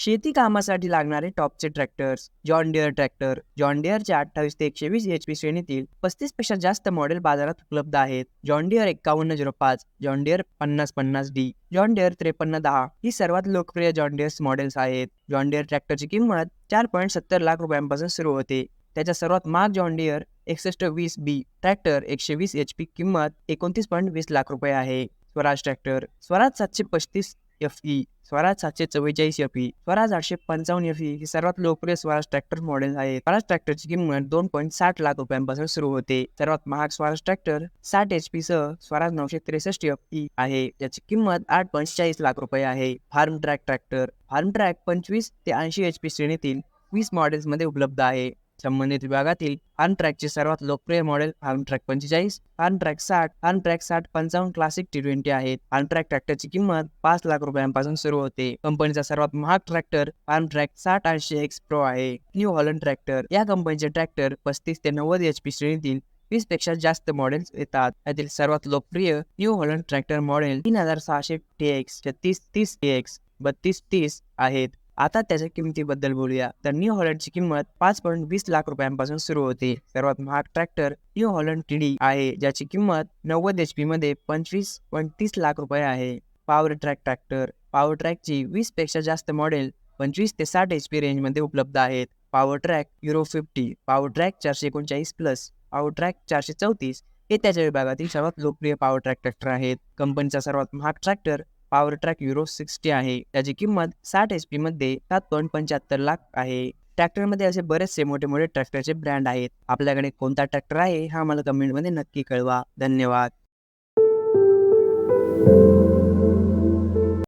शेती कामासाठी लागणारे टॉपचे tractors John Deere tractor John डिअरच्या अठ्ठावीस ते एकशे वीस एच पी श्रेणीतील पस्तीसपेक्षा जास्त मॉडेल बाजारात उपलब्ध आहेत. जॉन डिअर एक्कावन्न झिरो पाच जॉन डिअर पन्नास पन्नास डी जॉन डिअर त्रेपन्न दहा ही सर्वात लोकप्रिय जॉन डिअर्स मॉडेल्स आहेत. जॉन डिअर ट्रॅक्टरची किंमत चार पॉईंट सत्तर लाख रुपयांपासून सुरू होते. त्याच्या सर्वात महाग जॉन डिअर एकसष्ट वीस बी ट्रॅक्टर एकशे वीस एच पी किंमत एकोणतीस पॉईंट वीस लाख रुपये आहे. स्वराज ट्रॅक्टर स्वराज सातशे पस्तीस एफ ई स्वराज सातशे चव्वेचाळीस एफ ई स्वराज आठशे पंचावन्न एफ ई ही सर्वात लोकप्रिय स्वराज ट्रॅक्टर मॉडेल आहे स्वराज ट्रॅक्टरची किंमत दोन पॉईंट साठ लाख रुपयांपासून सुरू होते. सर्वात महाग स्वराज ट्रॅक्टर साठ एच पी सह स्वराज नऊशे त्रेसष्ट एफ ई आहे. ज्याची किंमत आठ पॉईंट चाळीस लाख रुपये आहे. Farmtrac tractor Farmtrac पंचवीस ते ऐंशी एच पी श्रेणीतील वीस मॉडेल्समध्ये उपलब्ध आहे. संबंधित विभागातील फार्म ट्रॅकचे सर्वात लोकप्रिय मॉडेल फार्म ट्रॅक पंचेचाळीस फार्म ट्रॅक साठ फार्म ट्रॅक साठ पंचावन्न क्लासिक टी ट्वेंटी आहेत. फार्म ट्रॅक ट्रॅक्टरची किंमत पाच लाख रुपयांपासून सुरू होते. कंपनीचा सर्वात महाग ट्रॅक्टर फार्म ट्रॅक साठ ऐंशी एक्स प्रो आहे. न्यू हॉलंड ट्रॅक्टर या कंपनीचे ट्रॅक्टर पस्तीस ते नव्वद एच पी श्रेणीतील वीसपेक्षा जास्त मॉडेल्स येतात. यातील सर्वात लोकप्रिय न्यू हॉलंड ट्रॅक्टर मॉडेल तीन हजार सहाशे टी एक्स छत्तीस तीस टी एक्स बत्तीस तीस आहेत. आता त्याच्या किमतीबद्दल बोलूया. तर न्यू हॉलंडची किंमत पाच पॉईंट वीस लाख रुपयांपासून सुरू होते. सर्वात महाग ट्रॅक्टर न्यू हॉलंड टी आहे ज्याची किंमत नव्वद एच पी मध्ये पंचवीस पॉईंट तीस लाख रुपये आहे. पॉवर ट्रॅक ट्रॅक्टर पॉवर ट्रॅकची वीसपेक्षा जास्त मॉडेल पंचवीस ते साठ एच पी रेंजमध्ये उपलब्ध आहेत. Powertrac euro fifty Powertrac चारशे एकोणचाळीस प्लस पॉवर ट्रॅक चारशे चौतीस हे त्याच्या विभागातील सर्वात लोकप्रिय पॉवर ट्रॅक ट्रॅक्टर आहेत कंपनीचा सर्वात महाग tractor Powertrac euro sixty आहे. त्याची किंमत साठ एच पी मध्ये सात पॉईंट पंच्याहत्तर लाख आहे. ट्रॅक्टरमध्ये असे बरेचसे मोठे मोठे ट्रॅक्टरचे ब्रँड आहेत. आपल्याकडे कोणता ट्रॅक्टर आहे हा मला कमेंटमध्ये नक्की कळवा. धन्यवाद.